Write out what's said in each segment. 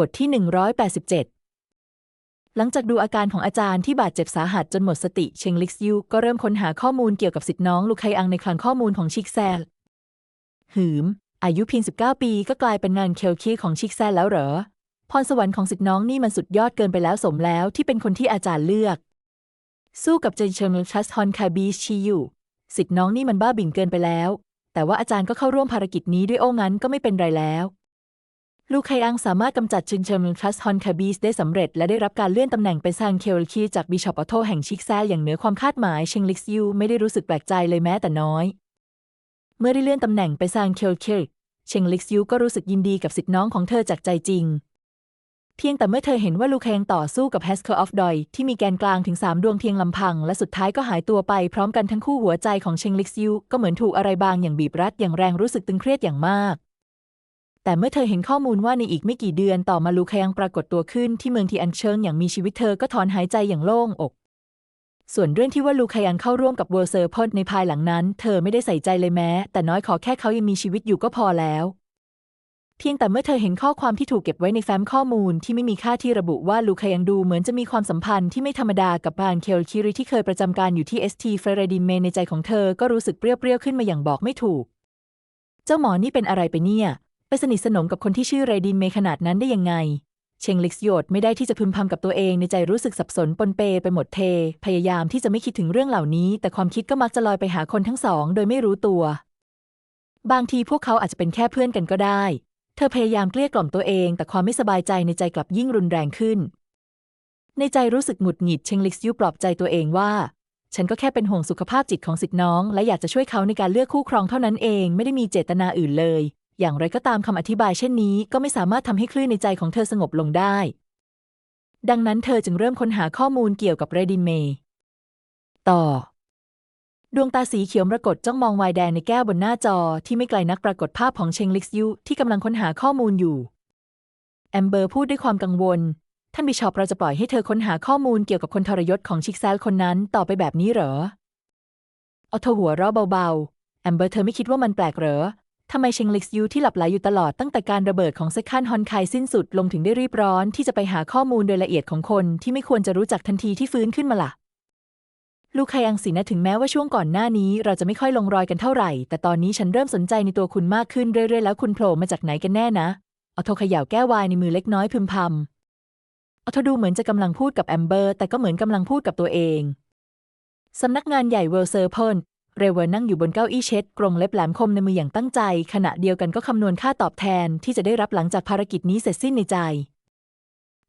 บทที่ 187 หลังจากดูอาการของอาจารย์ที่บาดเจ็บสาหัสจนหมดสติเชงลิกซิวก็เริ่มค้นหาข้อมูลเกี่ยวกับสิทธิน้องลูกไคอังในคลังข้อมูลของชิกแซล หืม อายุเพียง 19 ปีก็กลายเป็นงานเคลคีของชิกแซลแล้วเหรอ พรสวรรค์ของสิทธิน้องนี่มันสุดยอดเกินไปแล้วสมแล้วที่เป็นคนที่อาจารย์เลือก สู้กับเจนเชิงชัสฮอนคาบีชีอยู่สิทธิน้องนี่มันบ้าบิ่งเกินไปแล้ว แต่ว่าอาจารย์ก็เข้าร่วมภารกิจนี้ด้วยโอ้งั้นก็ไม่เป็นไรแล้ว ลูกไคอังสามารถกำจัดชินเชิงทรัสฮอนคาบีสได้สำเร็จ และได้รับการเลื่อนตำแหน่งเป็นซานเคลคีจากบิชอปอโตแห่งชิกแซอย่างเหนือความคาดหมายเชงลิกซิวไม่ได้รู้สึกแปลกใจเลยแม้แต่น้อย เมื่อได้เลื่อนตำแหน่งไปซานเคลคีเชงลิกซิวก็รู้สึกยินดีกับสิทธิน้องของเธอจากใจจริง เพียงแต่เมื่อเธอเห็นว่าลูกแคงต่อสู้กับแฮสเคอร์ออฟดอยที่มีแกนกลางถึง 3 ดวงเพียงลำพัง และสุดท้ายก็หายตัวไปพร้อมกันทั้งคู่หัวใจของเชงลิกซิวก็เหมือนถูกอะไรบางอย่างบีบรัดอย่างแรงรู้สึกตึงเครียดอย่างมาก แต่เมื่อเธอเห็นข้อมูลว่าในอีกไม่กี่เดือนต่อมาลูคยังปรากฏตัวขึ้นที่เมืองทีอันเชิงอย่างมีชีวิตเธอก็ถอนหายใจอย่างโล่งอก ส่วนเรื่องที่ว่าลูคยันเข้าร่วมกับเวอร์เซอร์พอดในภายหลังนั้น เธอไม่ได้ใส่ใจเลยแม้ แต่น้อยขอแค่เขายังมีชีวิตอยู่ก็พอแล้ว เพียงแต่เมื่อเธอเห็นข้อความที่ถูกเก็บไว้ในแฟ้มข้อมูลที่ไม่มีค่าที่ระบุว่าลูคยังดูเหมือนจะมีความสัมพันธ์ที่ไม่ธรรมดากับบานเคลคิริที่เคยประจำการอยู่ที่เอสทีเฟรดินเมในใจของเธอก็รู้สึกเปรี้ยวๆขึ้นมาอย่างบอกไม่ถูก เจ้าหมอนี่เป็นอะไรไปเนี่ย ไปสนิทสนมกับคนที่ชื่อเรดินเมขนาดนั้นได้ยังไง เชงลิกส์โยดไม่ได้ที่จะพึมพำกับตัวเองในใจรู้สึกสับสนปนเปไปหมดเท พยายามที่จะไม่คิดถึงเรื่องเหล่านี้ แต่ความคิดก็มักจะลอยไปหาคนทั้งสอง โดยไม่รู้ตัว บางทีพวกเขาอาจจะเป็นแค่เพื่อนกันก็ได้ เธอพยายามเกลี้ยกล่อมตัวเอง แต่ความไม่สบายใจในใจกลับยิ่งรุนแรงขึ้น ในใจรู้สึกหงุดหงิดเชงลิกส์ยูปลอบใจตัวเองว่าฉันก็แค่เป็นห่วงสุขภาพจิตของสิทธิน้อง และอยากจะช่วยเขาในการเลือกคู่ครองเท่านั้นเองไม่ได้มีเจตนาอื่นเลย อย่างไรก็ตามคำอธิบายเช่นนี้ก็ไม่สามารถทำให้คลื่นในใจของเธอสงบลงได้ ดังนั้นเธอจึงเริ่มค้นหาข้อมูลเกี่ยวกับเรดินเมย์ต่อ ดวงตาสีเขียวปรากฏจ้องมองวายแดงในแก้วบนหน้าจอที่ไม่ไกลนักปรากฏภาพของเชงลิกซ์ยูที่กำลังค้นหาข้อมูลอยู่ แอมเบอร์พูดด้วยความกังวล ท่านบิชอปเราจะปล่อยให้เธอค้นหาข้อมูลเกี่ยวกับคนทรยศของชิกแซลคนนั้นต่อไปแบบนี้เหรอเอาเธอหัวเราะเบาๆแอมเบอร์เธอไม่คิดว่ามันแปลกเหรอ ทำไมเชงลิกซ์ยูที่หลับไหลอยู่ตลอดตั้งแต่การระเบิดของเซคันฮอนไคสิ้นสุดลงถึงได้รีบร้อนที่จะไปหาข้อมูลโดยละเอียดของคนที่ไม่ควรจะรู้จักทันทีที่ฟื้นขึ้นมาล่ะลูกไคอังสินะถึงแม้ว่าช่วงก่อนหน้านี้เราจะไม่ค่อยลงรอยกันเท่าไหร่ แต่ตอนนี้ฉันเริ่มสนใจในตัวคุณมากขึ้นเรื่อยๆ แล้วคุณโผล่มาจากไหนกันแน่นะเอาโทขย่าแก้ววายในมือเล็กน้อยพึมพำเอาโทดูเหมือนจะกำลังพูดกับแอมเบอร์ แต่ก็เหมือนกำลังพูดกับตัวเองสำนักงานใหญ่เวลเซอร์เพล เรเวอร์นั่งอยู่บนเก้าอี้เช็ด กรงเล็บแหลมคมในมืออย่างตั้งใจ ขณะเดียวกันก็คำนวณค่าตอบแทนที่จะได้รับหลังจากภารกิจนี้เสร็จสิ้นในใจ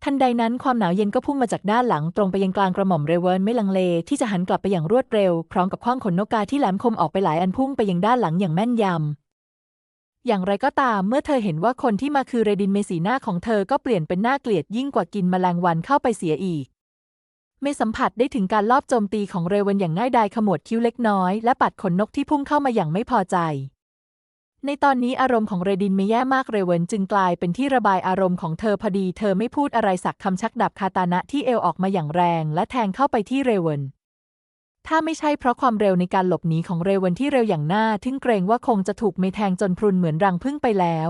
ทันใดนั้นความหนาวเย็นก็พุ่งมาจากด้านหลังตรงไปยังกลางกระหม่อมเรเวิร์นไม่ลังเลที่จะหันกลับไปอย่างรวดเร็ว พร้อมกับคว้างขนนกกาที่แหลมคมออกไปหลายอันพุ่งไปยังด้านหลังอย่างแม่นยำอย่างไรก็ตามเมื่อเธอเห็นว่าคนที่มาคือเรดินเมสีหน้าของเธอก็เปลี่ยนเป็นหน้าเกลียดยิ่งกว่ากินแมลงวันเข้าไปเสียอีก ไม่สัมผัสได้ถึงการลอบโจมตีของเรเวนอย่างง่ายดายขมวดคิ้วเล็กน้อย และปัดขนนกที่พุ่งเข้ามาอย่างไม่พอใจ ในตอนนี้อารมณ์ของเรดินไม่แย่มากเรเวนจึงกลายเป็นที่ระบายอารมณ์ของเธอพอดี เธอไม่พูดอะไรสักคำชักดับคาตานะที่เอวออกมาอย่างแรง และแทงเข้าไปที่เรเวนถ้าไม่ใช่เพราะความเร็วในการหลบหนีของเรเวนที่เร็วอย่างน่าทึ่งเกรงว่าคงจะถูกเมแทงจนพรุนเหมือนรังพึ่งไปแล้ว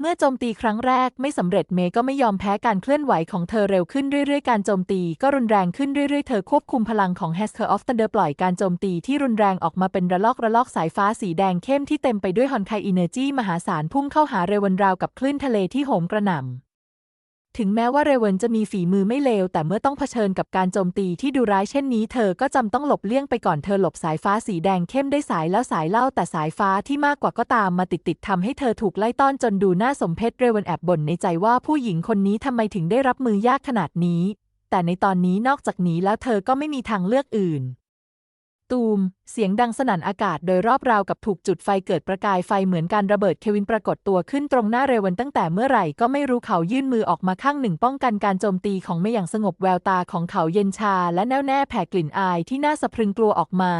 เมื่อโจมตีครั้งแรกไม่สำเร็จเมย์ก็ไม่ยอมแพ้การเคลื่อนไหวของเธอเร็วขึ้นเรื่อยๆ การโจมตีก็รุนแรงขึ้นเรื่อยๆ เธอควบคุมพลังของ h a s k e r of Thunder ปล่อยการโจมตีที่รุนแรงออกมาเป็นระลอกระลอกสายฟ้าสีแดงเข้มที่เต็มไปด้วยฮอนไคอินเนอร์จีมหาศาลพุ่งเข้าหาเรวันราวกับคลื่นทะเลที่โหมกระหน่ำ ถึงแม้ว่าเรเวนจะมีฝีมือไม่เลว แต่เมื่อต้องเผชิญกับการโจมตีที่ดูร้ายเช่นนี้ เธอก็จำต้องหลบเลี่ยงไปก่อนเธอหลบสายฟ้าสีแดงเข้มได้สายแล้วสายเล่าแต่สายฟ้าที่มากกว่าก็ตามมาติดติดทำให้เธอถูกไล่ต้อนจนดูน่าสมเพชเรเวนแอบบ่นในใจว่าผู้หญิงคนนี้ทำไมถึงได้รับมือยากขนาดนี้ แต่ในตอนนี้นอกจากนี้แล้วเธอก็ไม่มีทางเลือกอื่น ตูม เสียงดังสนั่นอากาศโดยรอบราวกับถูกจุดไฟเกิดประกายไฟเหมือนการระเบิดเควินปรากฏตัวขึ้นตรงหน้าเรวันตั้งแต่เมื่อไหร่ก็ไม่รู้เขายื่นมือออกมาข้างหนึ่งป้องกันการโจมตีของไม่อย่างสงบแววตาของเขาเย็นชาและแน่วแน่แผ่กลิ่นอายที่น่าสะพรึงกลัวออกมา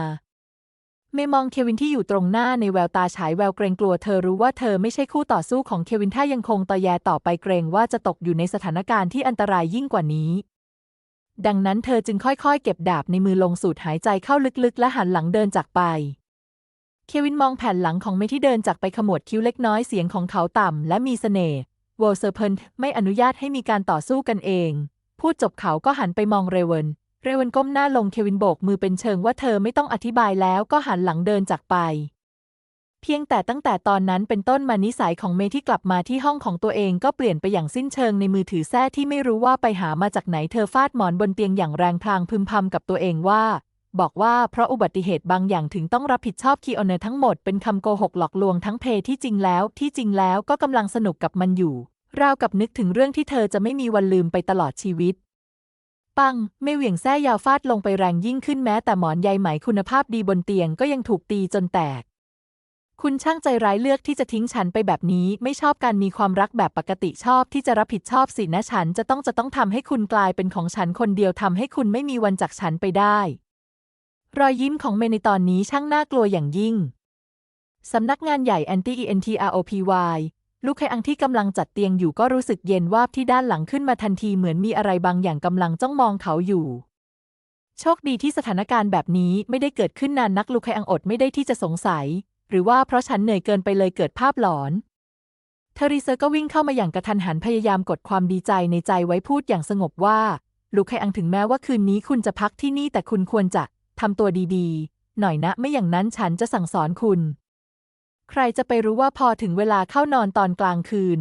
เมมองเควินที่อยู่ตรงหน้าในแววตาฉายแววเกรงกลัวเธอรู้ว่าเธอไม่ใช่คู่ต่อสู้ของเควินถ้ายังคงตอแยต่อไปเกรงว่าจะตกอยู่ในสถานการณ์ที่อันตรายยิ่งกว่านี้ ดังนั้นเธอจึงค่อยๆ เก็บดาบในมือลงสูดหายใจเข้าลึกๆ และหันหลังเดินจากไป เควินมองแผ่นหลังของเมที่เดินจากไปขมวดคิ้วเล็กน้อยเสียงของเขาต่ำและมีเสน่ห์วอลเซอร์เพนไม่อนุญาตให้มีการต่อสู้กันเอง พูดจบเขาก็หันไปมองเรเวนเรเวนก้มหน้าลงเควินโบกมือเป็นเชิงว่าเธอไม่ต้องอธิบายแล้วก็หันหลังเดินจากไป เพียงแต่ตั้งแต่ตอนนั้นเป็นต้นมานิสัยของเมที่กลับมาที่ห้องของตัวเองก็เปลี่ยนไปอย่างสิ้นเชิงในมือถือแท้ที่ไม่รู้ว่าไปหามาจากไหนเธอฟาดหมอนบนเตียงอย่างแรงพลางพึมพำกับตัวเองว่า บอกว่าเพราะอุบัติเหตุบางอย่างถึงต้องรับผิดชอบคีออนเนอร์ทั้งหมดเป็นคำโกหกหลอกลวงทั้งเพที่จริงแล้วที่จริงแล้วก็กำลังสนุกกับมันอยู่ ราวกับนึกถึงเรื่องที่เธอจะไม่มีวันลืมไปตลอดชีวิตปังไม่เหวี่ยงแส้ยาวฟาดลงไปแรงยิ่งขึ้นแม้แต่หมอนใยไหมคุณภาพดีบนเตียงก็ยังถูกตีจนแตก คุณช่างใจร้ายเลือกที่จะทิ้งฉันไปแบบนี้ ไม่ชอบการมีความรักแบบปกติชอบที่จะรับผิดชอบสินะฉันจะต้องจะต้องทำให้คุณกลายเป็นของฉันคนเดียวทำให้คุณไม่มีวันจากฉันไปได้ รอยยิ้มของเมในตอนนี้ช่างน่ากลัวอย่างยิ่ง สำนักงานใหญ่ Anti ENTROPY ลูกไคอังที่กำลังจัดเตียงอยู่ก็รู้สึกเย็นวาบที่ด้านหลังขึ้นมาทันทีเหมือนมีอะไรบางอย่างกำลังจ้องมองเขาอยู่โชคดีที่สถานการณ์แบบนี้ไม่ได้เกิดขึ้นนานนักลูกไคอังอดไม่ได้ที่จะสงสัย หรือว่าเพราะฉันเหนื่อยเกินไปเลยเกิดภาพหลอน เทอริเซอร์ก็วิ่งเข้ามาอย่างกระทันหันพยายามกดความดีใจในใจไว้พูดอย่างสงบว่าลูกไคอังถึงแม้ว่าคืนนี้คุณจะพักที่นี่แต่คุณควรจะทำตัวดีๆ หน่อยนะไม่อย่างนั้นฉันจะสั่งสอนคุณ ใครจะไปรู้ว่าพอถึงเวลาเข้านอนตอนกลางคืน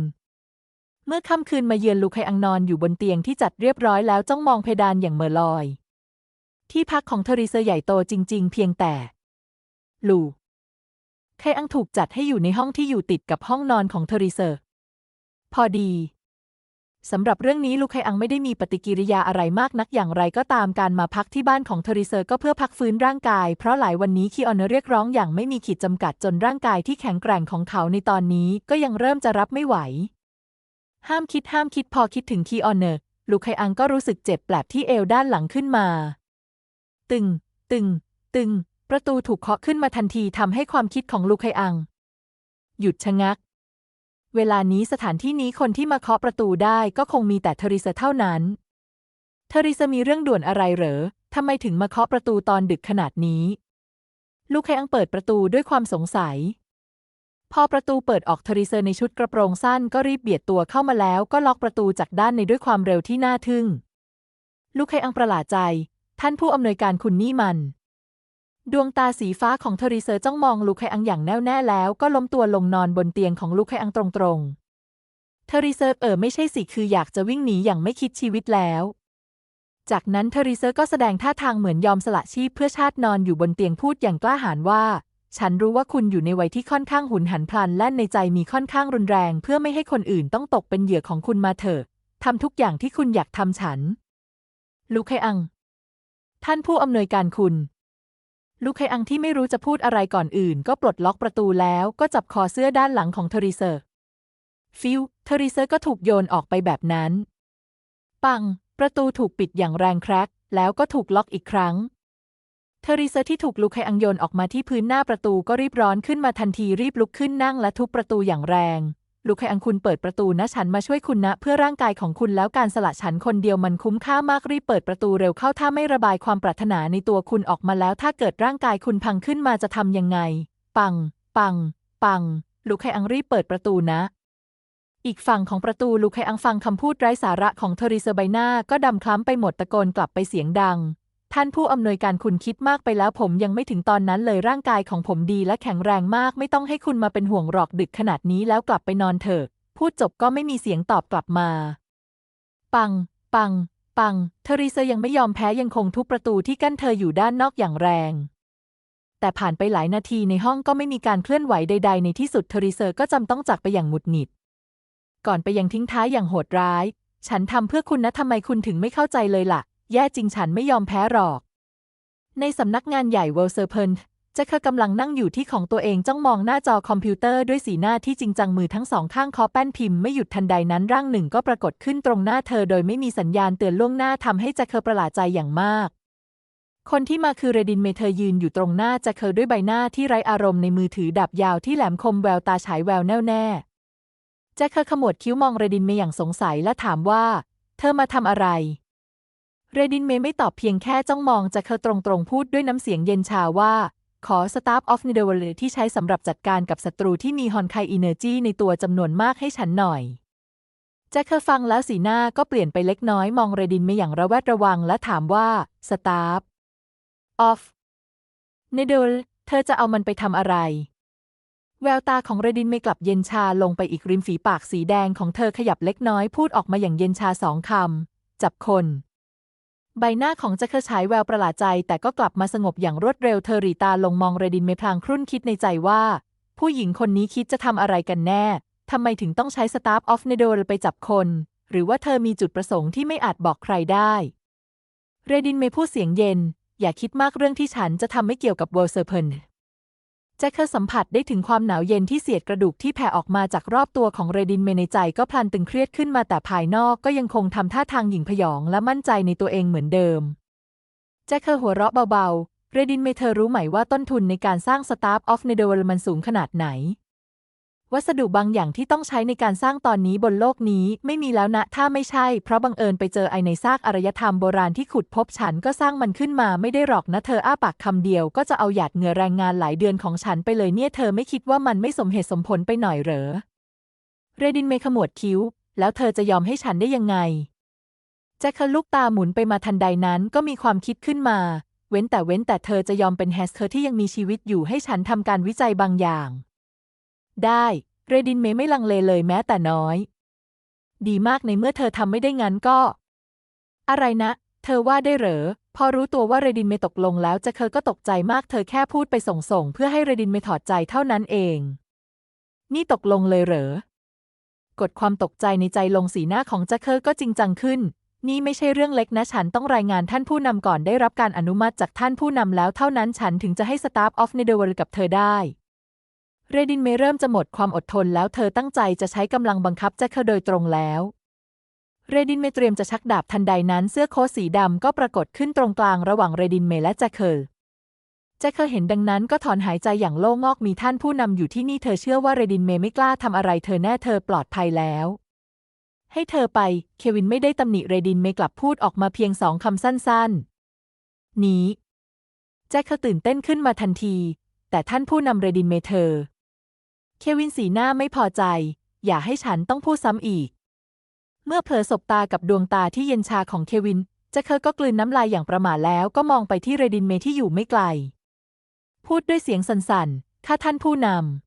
เมื่อค่ำคืนมาเยือนลูกไคอังนอนอยู่บนเตียงที่จัดเรียบร้อยแล้วจ้องมองเพดานอย่างเหม่อลอย ที่พักของเทอริเซอร์ใหญ่โตจริง ๆ เพียงแต่ ลู ไคอังถูกจัดให้อยู่ในห้องที่อยู่ติดกับห้องนอนของเทอริเซอร์ พอดีสำหรับเรื่องนี้ลูกไคอังไม่ได้มีปฏิกิริยาอะไรมากนักอย่างไรก็ตามการมาพักที่บ้านของเทอริเซอร์ก็เพื่อพักฟื้นร่างกาย เพราะหลายวันนี้คีออนเรียกร้องอย่างไม่มีขีดจำกัดจนร่างกายที่แข็งแกร่งของเขาในตอนนี้ก็ยังเริ่มจะรับไม่ไหว ห้ามคิดห้ามคิดพอคิดถึงคีออนเนอร์ลูกไคอังก็รู้สึกเจ็บแปลบที่เอวด้านหลังขึ้นมา ตึง ตึง ตึง ประตูถูกเคาะขึ้นมาทันทีทำให้ความคิดของลูกไคอัง หยุดชะงัก เวลานี้สถานที่นี้คนที่มาเคาะประตูได้ก็คงมีแต่เทริซาเท่านั้น เทริซามีเรื่องด่วนอะไรเหรอทำไมถึงมาเคาะประตูตอนดึกขนาดนี้ ลูกไคอังเปิดประตูด้วยความสงสัย พอประตูเปิดออกเทริเซอร์ในชุดกระโปรงสั้นก็รีบเบียดตัวเข้ามาแล้วก็ล็อกประตูจากด้านในด้วยความเร็วที่น่าทึ่ง ลูกไคอังประหลาดใจ ท่านผู้อำนวยการคุณนี่มัน ดวงตาสีฟ้าของเทอริเซอร์จ้องมองลูกไคอังอย่างแน่วแน่แล้วก็ล้มตัวลงนอนบนเตียงของลูกไคอังตรงๆ เทอริเซอร์เออไม่ใช่สิคืออยากจะวิ่งหนีอย่างไม่คิดชีวิตแล้ว จากนั้นเทอริเซอร์ก็แสดงท่าทางเหมือนยอมสละชีพเพื่อชาตินอนอยู่บนเตียงพูดอย่างกล้าหาญว่า ฉันรู้ว่าคุณอยู่ในวัยที่ค่อนข้างหุนหันพลันและในใจมีค่อนข้างรุนแรง เพื่อไม่ให้คนอื่นต้องตกเป็นเหยื่อของคุณมาเถอะทำทุกอย่างที่คุณอยากทำฉัน ลูกไคอัง ท่านผู้อำนวยการคุณ ลูกไคอังที่ไม่รู้จะพูดอะไรก่อนอื่น ก็ปลดล็อกประตูแล้วก็จับคอเสื้อด้านหลังของเทอริเซอร์ ฟิวเทอริเซอร์ก็ถูกโยนออกไปแบบนั้น ปัง ประตูถูกปิดอย่างแรงแครกแล้วก็ถูกล็อกอีกครั้ง เทอริเซอร์ที่ถูกลูกไคอังโยนออกมาที่พื้นหน้าประตูก็รีบร้อนขึ้นมาทันทีรีบลุกขึ้นนั่งและทุบประตูอย่างแรง ลูกไคอังคุณเปิดประตูนะฉันมาช่วยคุณนะ เพื่อร่างกายของคุณแล้วการสละฉันคนเดียวมันคุ้มค่ามากรีบเปิดประตูเร็วเข้าถ้าไม่ระบายความปรารถนาในตัวคุณออกมาแล้ว ถ้าเกิดร่างกายคุณพังขึ้นมาจะทำยังไง ปัง ปัง ปัง ลูกไคอังรีบเปิดประตูนะอีกฝั่งของประตูลูกไคอังฟังคำพูดไร้สาระของเทอริเซอร์ใบหน้าก็ดำคล้ำไปหมดตะโกนกลับไปเสียงดัง ท่านผู้อำนวยการคุณคิดมากไปแล้วผมยังไม่ถึงตอนนั้นเลยร่างกายของผมดีและแข็งแรงมาก ไม่ต้องให้คุณมาเป็นห่วงหรอกดึกขนาดนี้แล้วกลับไปนอนเถอะ พูดจบก็ไม่มีเสียงตอบกลับมา ปัง ปัง ปัง เทอริเซอร์ยังไม่ยอมแพ้ยังคงทุบประตูที่กั้นเธออยู่ด้านนอกอย่างแรง แต่ผ่านไปหลายนาทีในห้องก็ไม่มีการเคลื่อนไหวใด ๆ ในที่สุดเทอริเซอร์ก็จำต้องจากไปอย่างหงุดหงิด ก่อนไปยังทิ้งท้ายอย่างโหดร้าย ฉันทำเพื่อคุณนะทำไมคุณถึงไม่เข้าใจเลยล่ะ แย่จริงฉันไม่ยอมแพ้หรอก ในสำนักงานใหญ่เวลเซอร์เพนจะเคอกำลังนั่งอยู่ที่ของตัวเองจ้องมองหน้าจอคอมพิวเตอร์ด้วยสีหน้าที่จริงจังมือทั้งสองข้างเคาะแป้นพิมพ์ไม่หยุดทันใดนั้นร่างหนึ่งก็ปรากฏขึ้นตรงหน้าเธอโดยไม่มีสัญญาณเตือนล่วงหน้าทำให้จะเคอประหลาดใจอย่างมาก คนที่มาคือเรดินเมเธอยืนอยู่ตรงหน้าจะเคอด้วยใบหน้าที่ไร้อารมณ์ในมือถือดาบยาวที่แหลมคมแววตาฉายแววแน่วแน่จ็คเคอร์ขมวดคิ้วมองเรดินเมย์อย่างสงสัยและถามว่า เธอมาทำอะไร เรดินเมย์ไม่ตอบเพียงแค่จ้องมองแจ็คเคอร์ตรงๆพูดด้วยน้ำเสียงเย็นชาว่า ขอ Staff of n i d e w a l ที่ใช้สำหรับจัดการกับศัตรูที่มีฮอนไคอิเนอร์จีในตัวจำนวนมากให้ฉันหน่อยแจ็คเคอร์ฟังแล้วสีหน้าก็เปลี่ยนไปเล็กน้อยมองเรดินเมย์อย่างระแวดระวังและถามว่าสตาฟออฟเนเดลเธอจะเอามันไปทำอะไร แววตาของเรดินเมย์กลับเย็นชาลงไปอีกริมฝีปากสีแดงของเธอขยับเล็กน้อยพูดออกมาอย่างเย็นชาสองคำจับคน ใบหน้าของจ็คเคอร์ฉายแววประหลาดใจ แต่ก็กลับมาสงบอย่างรวดเร็วเธอรีตาลงมองเรดินเมพลางครุ่นคิดในใจว่า ผู้หญิงคนนี้คิดจะทำอะไรกันแน่ทำไมถึงต้องใช้สตาฟออฟเนโดลไปจับคน หรือว่าเธอมีจุดประสงค์ที่ไม่อาจบอกใครได้ เรดินเมพูดเสียงเย็น อย่าคิดมากเรื่องที่ฉันจะทำไม่เกี่ยวกับเวอร์เซอร์เพน แจ็คเคอร์สัมผัสได้ถึงความหนาวเย็นที่เสียดกระดูกที่แผ่ออกมาจากรอบตัวของเรดินเมในใจก็พลันตึงเครียดขึ้นมาแต่ภายนอกก็ยังคงทำท่าทางหยิ่งพยองและมั่นใจในตัวเองเหมือนเดิม แจ็คเคอร์หัวเราะเบาๆ เรดินเมเธอรู้ไหมว่าต้นทุนในการสร้างสตาร์ฟออฟในเดลมันสูงขนาดไหน วัสดุบางอย่างที่ต้องใช้ในการสร้างตอนนี้บนโลกนี้ไม่มีแล้วนะ ถ้าไม่ใช่ เพราะบังเอิญไปเจอไอในซากอารยธรรมโบราณที่ขุดพบฉันก็สร้างมันขึ้นมาไม่ได้หรอกนะเธออ้าปากคำเดียวก็จะเอาหยาดเหงื่อแรงงานหลายเดือนของฉันไปเลยเนี่ยเธอไม่คิดว่ามันไม่สมเหตุสมผลไปหน่อยเหรอ เรดินเมขมวดคิ้ว แล้วเธอจะยอมให้ฉันได้ยังไงแจ็คลูกตาหมุนไปมาทันใดนั้นก็มีความคิดขึ้นมา เว้นแต่เว้นแต่เธอจะยอมเป็นแฮสเคอที่ยังมีชีวิตอยู่ให้ฉันทำการวิจัยบางอย่าง ได้ เรดินเมย์ไม่ลังเลเลยแม้แต่น้อย ดีมากในเมื่อเธอทำไม่ได้งั้นก็ อะไรนะ เธอว่าได้เหรอ พอรู้ตัวว่าเรดินเมย์ตกลงแล้วจะเคอก็ตกใจมากเธอแค่พูดไปส่งส่งๆเพื่อให้เรดินเมย์ถอดใจเท่านั้นเอง นี่ตกลงเลยเหรอกดความตกใจในใจลงสีหน้าของจ็คเคอร์ก็จริงจังขึ้น นี่ไม่ใช่เรื่องเล็กนะ ฉันต้องรายงานท่านผู้นำก่อนได้รับการอนุมัติจากท่านผู้นำแล้วเท่านั้นฉันถึงจะให้สตาฟออฟเนเดอร์กับเธอได้ เรดินเมเริ่มจะหมดความอดทนแล้วเธอตั้งใจจะใช้กำลังบังคับแจ็คเคอร์โดยตรงแล้ว เรดินเมเตรียมจะชักดาบทันใดนั้นเสื้อโค้ทสีดำก็ปรากฏขึ้นตรงกลางระหว่างเรดินเมและแจ็คเคอร์แจ็คเคอร์เห็นดังนั้นก็ถอนหายใจอย่างโล่งอกมีท่านผู้นำอยู่ที่นี่เธอเชื่อว่าเรดินเมไม่กล้าทำอะไรเธอแน่เธอปลอดภัยแล้ว ให้เธอไป เควินไม่ได้ตำหนิเรดินเมกลับพูดออกมาเพียงสองคำสั้นๆ นี้ แจ็คเคอร์ตื่นเต้นขึ้นมาทันที แต่ท่านผู้นำเรดินเมเธอ เควินสีหน้าไม่พอใจ อย่าให้ฉันต้องพูดซ้ำอีก เมื่อเผลอสบตากับดวงตาที่เย็นชาของเควิน จะเคอร์ก็กลืนน้ำลายอย่างประหม่าแล้วก็มองไปที่เรดินเมที่อยู่ไม่ไกล พูดด้วยเสียงสั่นๆ ข้าท่านผู้นำ